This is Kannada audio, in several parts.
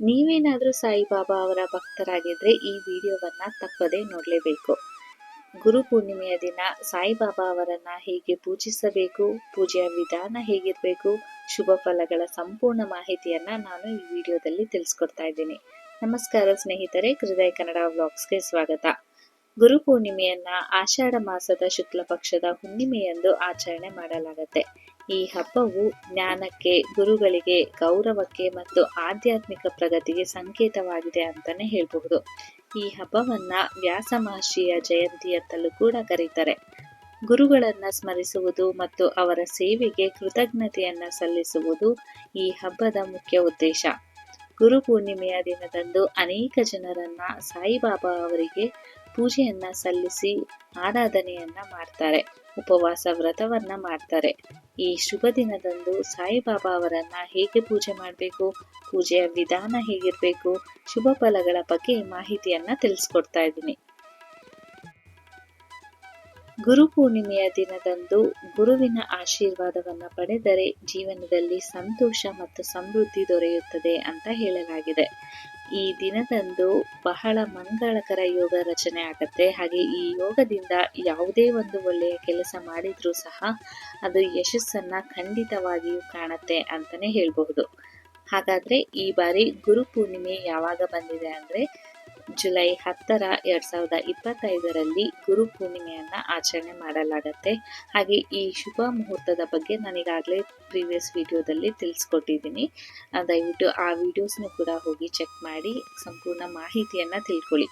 ನೀವೇನಾದರೂ ಸಾಯಿಬಾಬಾ ಅವರ ಭಕ್ತರಾಗಿದ್ದರೆ ಈ ವಿಡಿಯೋವನ್ನ ತಪ್ಪದೇ ನೋಡಲೇಬೇಕು. ಗುರು ಪೂರ್ಣಿಮೆಯ ದಿನ ಸಾಯಿಬಾಬಾ ಅವರನ್ನು ಹೇಗೆ ಪೂಜಿಸಬೇಕು, ಪೂಜೆಯ ವಿಧಾನ ಹೇಗಿರಬೇಕು, ಶುಭ ಫಲಗಳ ಸಂಪೂರ್ಣ ಮಾಹಿತಿಯನ್ನ ನಾನು ಈ ವಿಡಿಯೋದಲ್ಲಿ ತಿಳಿಸ್ಕೊಡ್ತಾ ಇದ್ದೀನಿ. ನಮಸ್ಕಾರ ಸ್ನೇಹಿತರೆ, ಹೃದಯ ಕನ್ನಡ ವ್ಲಾಗ್ಸ್ಗೆ ಸ್ವಾಗತ. ಗುರು ಪೂರ್ಣಿಮೆಯನ್ನ ಆಷಾಢ ಮಾಸದ ಶುಕ್ಲ ಪಕ್ಷದ ಹುಣ್ಣಿಮೆಯಂದು ಆಚರಣೆ ಮಾಡಲಾಗುತ್ತೆ. ಈ ಹಬ್ಬವು ಜ್ಞಾನಕ್ಕೆ, ಗುರುಗಳಿಗೆ ಗೌರವಕ್ಕೆ ಮತ್ತು ಆಧ್ಯಾತ್ಮಿಕ ಪ್ರಗತಿಗೆ ಸಂಕೇತವಾಗಿದೆ ಅಂತಾನೆ ಹೇಳಬಹುದು. ಈ ಹಬ್ಬವನ್ನ ವ್ಯಾಸ ಮಹರ್ಷಿಯ ಜಯಂತಿ ಅಂತಲೂ ಕೂಡ ಕರೀತಾರೆ. ಗುರುಗಳನ್ನ ಸ್ಮರಿಸುವುದು ಮತ್ತು ಅವರ ಸೇವೆಗೆ ಕೃತಜ್ಞತೆಯನ್ನ ಸಲ್ಲಿಸುವುದು ಈ ಹಬ್ಬದ ಮುಖ್ಯ ಉದ್ದೇಶ. ಗುರು ಪೂರ್ಣಿಮೆಯ ದಿನದಂದು ಅನೇಕ ಜನರನ್ನ ಸಾಯಿಬಾಬಾ ಅವರಿಗೆ ಪೂಜೆಯನ್ನ ಸಲ್ಲಿಸಿ ಆರಾಧನೆಯನ್ನ ಮಾಡ್ತಾರೆ, ಉಪವಾಸ ವ್ರತವನ್ನ ಮಾಡ್ತಾರೆ. ಈ ಶುಭ ದಿನದಂದು ಸಾಯಿಬಾಬಾ ಅವರನ್ನ ಹೇಗೆ ಪೂಜೆ ಮಾಡಬೇಕು? ಪೂಜೆಯ ವಿಧಾನ ಹೇಗಿರಬೇಕು? ಶುಭ ಫಲಗಳ ಬಗ್ಗೆ ಮಾಹಿತಿಯನ್ನ ತಿಳಿಸ್ಕೊಡ್ತಾ ಇದ್ದೀನಿ. ಗುರು ಪೂರ್ಣಿಮೆಯ ದಿನದಂದು ಗುರುವಿನ ಆಶೀರ್ವಾದವನ್ನು ಪಡೆದರೆ ಜೀವನದಲ್ಲಿ ಸಂತೋಷ ಮತ್ತು ಸಮೃದ್ಧಿ ದೊರೆಯುತ್ತದೆ ಅಂತ ಹೇಳಲಾಗಿದೆ. ಈ ದಿನದಂದು ಬಹಳ ಮಂಗಳಕರ ಯೋಗ ರಚನೆ ಆಗುತ್ತೆ. ಹಾಗೆ ಈ ಯೋಗದಿಂದ ಯಾವುದೇ ಒಂದು ಒಳ್ಳೆಯ ಕೆಲಸ ಮಾಡಿದ್ರೂ ಸಹ ಅದು ಯಶಸ್ಸನ್ನ ಖಂಡಿತವಾಗಿಯೂ ಕಾಣುತ್ತೆ ಅಂತಾನೆ ಹೇಳಬಹುದು. ಹಾಗಾದ್ರೆ ಈ ಬಾರಿ ಗುರು ಪೂರ್ಣಿಮೆ ಯಾವಾಗ ಬಂದಿದೆ ಅಂದ್ರೆ ಜುಲೈ ಹತ್ತರ ಎರಡ್ ಸಾವಿರದ ಇಪ್ಪತ್ತೈದರಲ್ಲಿ ಗುರು ಪೂರ್ಣಿಮೆಯನ್ನ ಆಚರಣೆ ಮಾಡಲಾಗತ್ತೆ. ಹಾಗೆ ಈ ಶುಭ ಮುಹೂರ್ತದ ಬಗ್ಗೆ ನಾನು ಈಗಾಗಲೇ ಪ್ರೀವಿಯಸ್ ವಿಡಿಯೋದಲ್ಲಿ ತಿಳಿಸ್ಕೊಟ್ಟಿದ್ದೀನಿ ದಯವಿಟ್ಟು ಆ ವಿಡಿಯೋಸ್ನೂ ಕೂಡ ಹೋಗಿ ಚೆಕ್ ಮಾಡಿ, ಸಂಪೂರ್ಣ ಮಾಹಿತಿಯನ್ನು ತಿಳ್ಕೊಳ್ಳಿ.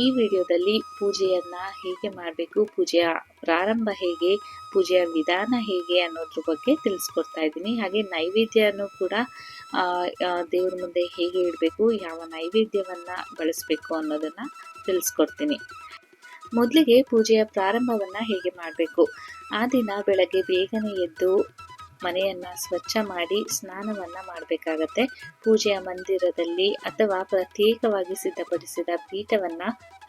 ಈ ವಿಡಿಯೋದಲ್ಲಿ ಪೂಜೆಯನ್ನು ಹೇಗೆ ಮಾಡಬೇಕು, ಪೂಜೆಯ ಪ್ರಾರಂಭ ಹೇಗೆ, ಪೂಜೆಯ ವಿಧಾನ ಹೇಗೆ ಅನ್ನೋದ್ರ ಬಗ್ಗೆ ತಿಳಿಸ್ಕೊಡ್ತಾ ಇದ್ದೀನಿ ಹಾಗೆ ನೈವೇದ್ಯನೂ ಕೂಡ ದೇವ್ರ ಮುಂದೆ ಹೇಗೆ ಇಡಬೇಕು, ಯಾವ ನೈವೇದ್ಯವನ್ನ ಬಳಸಬೇಕು ಅನ್ನೋದನ್ನ ತಿಳಿಸ್ಕೊಡ್ತೀನಿ. ಮೊದಲಿಗೆ ಪೂಜೆಯ ಪ್ರಾರಂಭವನ್ನ ಹೇಗೆ ಮಾಡಬೇಕು? ಆ ದಿನ ಬೆಳಗ್ಗೆ ಬೇಗನೆ ಎದ್ದು ಮನೆಯನ್ನ ಸ್ವಚ್ಛ ಮಾಡಿ ಸ್ನಾನವನ್ನ ಮಾಡಬೇಕಾಗತ್ತೆ. ಪೂಜೆಯ ಮಂದಿರದಲ್ಲಿ ಅಥವಾ ಪ್ರತ್ಯೇಕವಾಗಿ ಸಿದ್ಧಪಡಿಸಿದ ಪೀಠವನ್ನ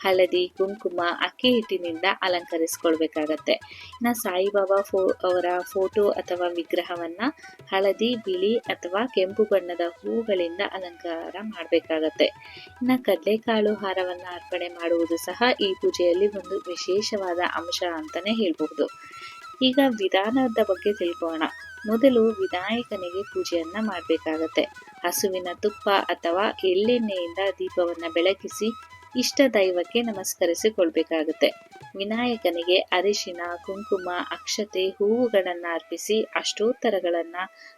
ಹಳದಿ, ಕುಂಕುಮ, ಅಕ್ಕಿ ಹಿಟ್ಟಿನಿಂದ ಅಲಂಕರಿಸ್ಕೊಳ್ಬೇಕಾಗತ್ತೆ. ಇನ್ನು ಸಾಯಿಬಾಬಾ ಫೋ, ಅವರ ಫೋಟೋ ಅಥವಾ ವಿಗ್ರಹವನ್ನ ಹಳದಿ, ಬಿಳಿ ಅಥವಾ ಕೆಂಪು ಬಣ್ಣದ ಹೂಗಳಿಂದ ಅಲಂಕಾರ ಮಾಡಬೇಕಾಗತ್ತೆ. ಇನ್ನು ಕಡಲೆಕಾಳು ಹಾರವನ್ನು ಅರ್ಪಣೆ ಮಾಡುವುದು ಸಹ ಈ ಪೂಜೆಯಲ್ಲಿ ಒಂದು ವಿಶೇಷವಾದ ಅಂಶ ಅಂತಾನೆ ಹೇಳ್ಬಹುದು. ಈಗ ವಿಧಾನದ ಬಗ್ಗೆ ತಿಳ್ಕೋಣ ಮೊದಲು ವಿನಾಯಕನಿಗೆ ಪೂಜೆಯನ್ನ ಮಾಡಬೇಕಾಗತ್ತೆ. ಹಸುವಿನ ತುಪ್ಪ ಅಥವಾ ಎಳ್ಳೆಣ್ಣೆಯಿಂದ ದೀಪವನ್ನ ಬೆಳಗಿಸಿ ಇಷ್ಟ ದೈವಕ್ಕೆ ನಮಸ್ಕರಿಸಿಕೊಳ್ಬೇಕಾಗುತ್ತೆ. ವಿನಾಯಕನಿಗೆ ಅರಿಶಿನ, ಕುಂಕುಮ, ಅಕ್ಷತೆ, ಹೂವುಗಳನ್ನ ಅರ್ಪಿಸಿ ಅಷ್ಟೋತ್ತರಗಳನ್ನ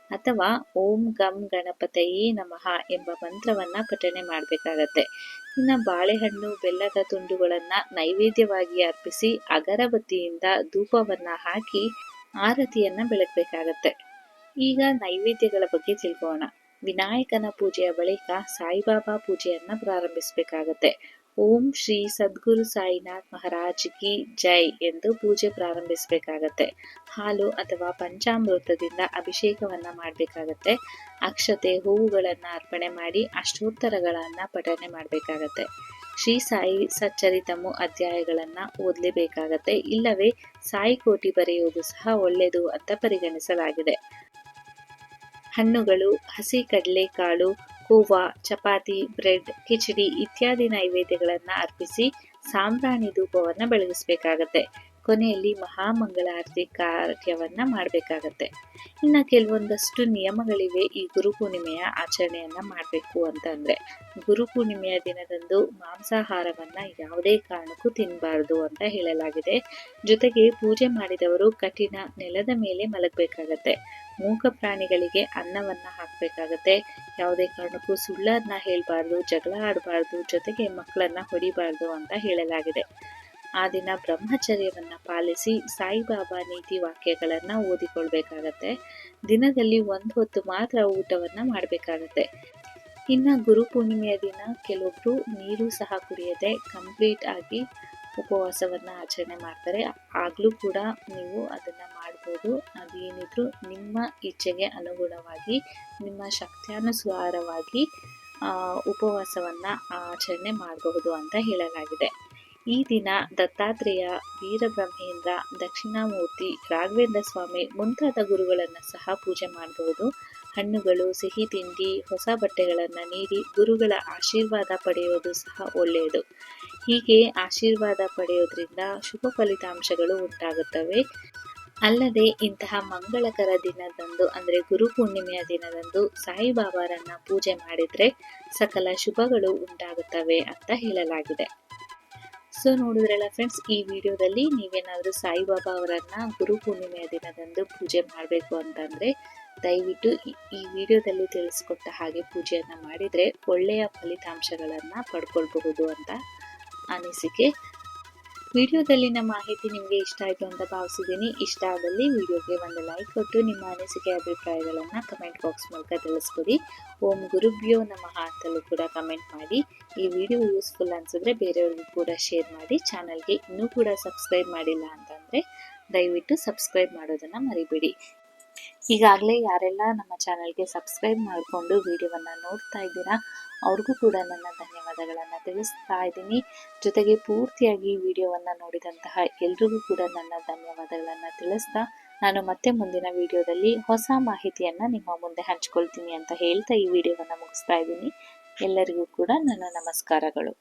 ಅಥವಾ ಓಂ ಗಂ ಗಣಪತಯೇ ನಮಃ ಎಂಬ ಮಂತ್ರವನ್ನ ಪಠಣೆ ಮಾಡಬೇಕಾಗತ್ತೆ. ಇನ್ನ ಬಾಳೆಹಣ್ಣು, ಬೆಲ್ಲದ ತುಂಡುಗಳನ್ನ ನೈವೇದ್ಯವಾಗಿ ಅರ್ಪಿಸಿ ಅಗರಬತ್ತಿಯಿಂದ ಧೂಪವನ್ನ ಹಾಕಿ ಆರತಿಯನ್ನ ಬೆಳಗ್ಬೇಕಾಗತ್ತೆ. ಈಗ ನೈವೇದ್ಯಗಳ ಬಗ್ಗೆ ತಿಳ್ಕೋಣ ವಿನಾಯಕನ ಪೂಜೆಯ ಬಳಿಕ ಸಾಯಿಬಾಬಾ ಪೂಜೆಯನ್ನ ಪ್ರಾರಂಭಿಸಬೇಕಾಗತ್ತೆ. ಓಂ ಶ್ರೀ ಸದ್ಗುರು ಸಾಯಿನಾಥ್ ಮಹಾರಾಜ್ ಕಿ ಜೈ ಎಂದು ಪೂಜೆ ಪ್ರಾರಂಭಿಸಬೇಕಾಗತ್ತೆ. ಹಾಲು ಅಥವಾ ಪಂಚಾಮೃತದಿಂದ ಅಭಿಷೇಕವನ್ನ ಮಾಡಬೇಕಾಗತ್ತೆ. ಅಕ್ಷತೆ ಹೂವುಗಳನ್ನ ಅರ್ಪಣೆ ಮಾಡಿ ಅಷ್ಟೋತ್ತರಗಳನ್ನ ಪಠನೆ ಮಾಡಬೇಕಾಗತ್ತೆ. ಶ್ರೀ ಸಾಯಿ ಸಚ್ಚರಿತಮು ಅಧ್ಯಾಯಗಳನ್ನ ಓದಲೇಬೇಕಾಗತ್ತೆ. ಇಲ್ಲವೇ ಸಾಯಿ ಕೋಟಿ ಬರೆಯುವುದು ಸಹ ಒಳ್ಳೆಯದು ಅಂತ ಪರಿಗಣಿಸಲಾಗಿದೆ. ಹಣ್ಣುಗಳು, ಹಸಿ ಕಡಲೆಕಾಳು ಹೂವ ಚಪಾತಿ, ಬ್ರೆಡ್, ಕಿಚಡಿ ಇತ್ಯಾದಿ ನೈವೇದ್ಯಗಳನ್ನು ಅರ್ಪಿಸಿ ಸಾಂಬ್ರಾಣಿ ಧೂಪವನ್ನು ಬೆಳಗಿಸಬೇಕಾಗತ್ತೆ. ಕೊನೆಯಲ್ಲಿ ಮಹಾಮಂಗಳಾರತಿ ಕಾರ್ಯವನ್ನು ಮಾಡಬೇಕಾಗತ್ತೆ. ಇನ್ನು ಕೆಲವೊಂದಷ್ಟು ನಿಯಮಗಳಿವೆ ಈ ಗುರು ಪೂರ್ಣಿಮೆಯ ಆಚರಣೆಯನ್ನ ಮಾಡಬೇಕು ಅಂತಂದ್ರೆ, ಗುರು ಪೂರ್ಣಿಮೆಯ ದಿನದಂದು ಮಾಂಸಾಹಾರವನ್ನ ಯಾವುದೇ ಕಾರಣಕ್ಕೂ ತಿನ್ನಬಾರದು ಅಂತ ಹೇಳಲಾಗಿದೆ. ಜೊತೆಗೆ ಪೂಜೆ ಮಾಡಿದವರು ಕಠಿಣ ನೆಲದ ಮೇಲೆ ಮಲಗಬೇಕಾಗತ್ತೆ. ಮೂಕ ಪ್ರಾಣಿಗಳಿಗೆ ಅನ್ನವನ್ನ ಹಾಕಬೇಕಾಗತ್ತೆ. ಯಾವುದೇ ಕಾರಣಕ್ಕೂ ಸುಳ್ಳನ್ನ ಹೇಳಬಾರ್ದು, ಜಗಳ ಆಡಬಾರ್ದು, ಜೊತೆಗೆ ಮಕ್ಕಳನ್ನ ಹೊಡಿಬಾರ್ದು ಅಂತ ಹೇಳಲಾಗಿದೆ. ಆ ದಿನ ಬ್ರಹ್ಮಚರ್ಯವನ್ನ ಪಾಲಿಸಿ ಸಾಯಿಬಾಬಾ ನೀತಿ ವಾಕ್ಯಗಳನ್ನ ಓದಿಕೊಳ್ಬೇಕಾಗತ್ತೆ. ದಿನದಲ್ಲಿ ಒಂದು ಹೊತ್ತು ಮಾತ್ರ ಊಟವನ್ನ ಮಾಡಬೇಕಾಗತ್ತೆ. ಇನ್ನ ಗುರು ಪೂರ್ಣಿಮೆಯ ದಿನ ಕೆಲವೊಬ್ಬರು ನೀರು ಸಹ ಕುಡಿಯದೆ ಕಂಪ್ಲೀಟ್ ಆಗಿ ಉಪವಾಸವನ್ನ ಆಚರಣೆ ಮಾಡ್ತಾರೆ. ಆಗಲೂ ಕೂಡ ನೀವು ಅದನ್ನ ಮಾಡ್ಬೋದು ಅದೇನಿದ್ರು ನಿಮ್ಮ ಇಚ್ಛೆಗೆ ಅನುಗುಣವಾಗಿ, ನಿಮ್ಮ ಶಕ್ತಿಯಾನುಸಾರವಾಗಿ ಉಪವಾಸವನ್ನು ಆಚರಣೆ ಮಾಡಬಹುದು ಅಂತ ಹೇಳಲಾಗಿದೆ. ಈ ದಿನ ದತ್ತಾತ್ರೇಯ, ವೀರಬ್ರಹ್ಮೇಂದ್ರ, ದಕ್ಷಿಣಾಮೂರ್ತಿ, ರಾಘವೇಂದ್ರ ಸ್ವಾಮಿ ಮುಂತಾದ ಗುರುಗಳನ್ನು ಸಹ ಪೂಜೆ ಮಾಡಬಹುದು. ಹಣ್ಣುಗಳು, ಸಿಹಿ ತಿಂಡಿ, ಹೊಸ ಬಟ್ಟೆಗಳನ್ನು ನೀಡಿ ಗುರುಗಳ ಆಶೀರ್ವಾದ ಪಡೆಯೋದು ಸಹ ಒಳ್ಳೆಯದು. ಹೀಗೆ ಆಶೀರ್ವಾದ ಪಡೆಯೋದ್ರಿಂದ ಶುಭ ಫಲಿತಾಂಶಗಳು ಉಂಟಾಗುತ್ತವೆ. ಅಲ್ಲದೆ ಇಂತಹ ಮಂಗಳಕರ ದಿನದಂದು, ಅಂದರೆ ಗುರು ಪೂರ್ಣಿಮೆಯ ದಿನದಂದು ಸಾಯಿಬಾಬಾರನ್ನ ಪೂಜೆ ಮಾಡಿದ್ರೆ ಸಕಲ ಶುಭಗಳು ಉಂಟಾಗುತ್ತವೆ ಅಂತ ಹೇಳಲಾಗಿದೆ. ಸೊ ನೋಡಿದ್ರಲ್ಲ ಫ್ರೆಂಡ್ಸ್ ಈ ವಿಡಿಯೋದಲ್ಲಿ ನೀವೇನಾದರೂ ಸಾಯಿಬಾಬಾ ಅವರನ್ನ ಗುರು ಪೂರ್ಣಿಮೆಯ ದಿನದಂದು ಪೂಜೆ ಮಾಡಬೇಕು ಅಂತಂದ್ರೆ, ದಯವಿಟ್ಟು ಈ ವಿಡಿಯೋದಲ್ಲಿ ತಿಳಿಸ್ಕೊಟ್ಟ ಹಾಗೆ ಪೂಜೆಯನ್ನು ಮಾಡಿದರೆ ಒಳ್ಳೆಯ ಫಲಿತಾಂಶಗಳನ್ನು ಪಡ್ಕೊಳ್ಬಹುದು ಅಂತ ಅನಿಸಿಕೆ ವಿಡಿಯೋದಲ್ಲಿನ ಮಾಹಿತಿ ನಿಮಗೆ ಇಷ್ಟ ಆಯಿತು ಅಂತ ಭಾವಿಸಿದ್ದೀನಿ. ಇಷ್ಟ ಆದಲ್ಲಿ ವಿಡಿಯೋಗೆ ಒಂದು ಲೈಕ್ ಕೊಟ್ಟು ನಿಮ್ಮ ಅನಿಸಿಕೆ, ಅಭಿಪ್ರಾಯಗಳನ್ನು ಕಮೆಂಟ್ ಬಾಕ್ಸ್ ಮೂಲಕ ತಿಳಿಸ್ಕೊಡಿ. ಓಂ ಗುರುಭ್ಯೋ ನಮಃ ಅಂತಲೂ ಕೂಡ ಕಮೆಂಟ್ ಮಾಡಿ. ಈ ವಿಡಿಯೋ ಯೂಸ್ಫುಲ್ ಅನಿಸಿದ್ರೆ ಬೇರೆಯವ್ರಿಗೂ ಕೂಡ ಶೇರ್ ಮಾಡಿ. ಚಾನಲ್ಗೆ ಇನ್ನೂ ಕೂಡ ಸಬ್ಸ್ಕ್ರೈಬ್ ಮಾಡಿಲ್ಲ ಅಂತಂದರೆ ದಯವಿಟ್ಟು ಸಬ್ಸ್ಕ್ರೈಬ್ ಮಾಡೋದನ್ನು ಮರಿಬೇಡಿ. ಈಗಾಗಲೇ ಯಾರೆಲ್ಲ ನಮ್ಮ ಚಾನಲ್ಗೆ ಸಬ್ಸ್ಕ್ರೈಬ್ ಮಾಡಿಕೊಂಡು ವಿಡಿಯೋವನ್ನು ನೋಡ್ತಾ ಇದ್ದೀರಾ ಅವ್ರಿಗೂ ಕೂಡ ನನ್ನ ಧನ್ಯವಾದಗಳನ್ನು ತಿಳಿಸ್ತಾ ಇದ್ದೀನಿ. ಜೊತೆಗೆ ಪೂರ್ತಿಯಾಗಿ ವಿಡಿಯೋವನ್ನು ನೋಡಿದಂತಹ ಎಲ್ರಿಗೂ ಕೂಡ ನನ್ನ ಧನ್ಯವಾದಗಳನ್ನು ತಿಳಿಸ್ತಾ ನಾನು ಮತ್ತೆ ಮುಂದಿನ ವಿಡಿಯೋದಲ್ಲಿ ಹೊಸ ಮಾಹಿತಿಯನ್ನು ನಿಮ್ಮ ಮುಂದೆ ಹಂಚ್ಕೊಳ್ತೀನಿ ಅಂತ ಹೇಳ್ತಾ ಈ ವಿಡಿಯೋವನ್ನು ಮುಗಿಸ್ತಾ ಇದ್ದೀನಿ. ಎಲ್ಲರಿಗೂ ಕೂಡ ನನ್ನ ನಮಸ್ಕಾರಗಳು.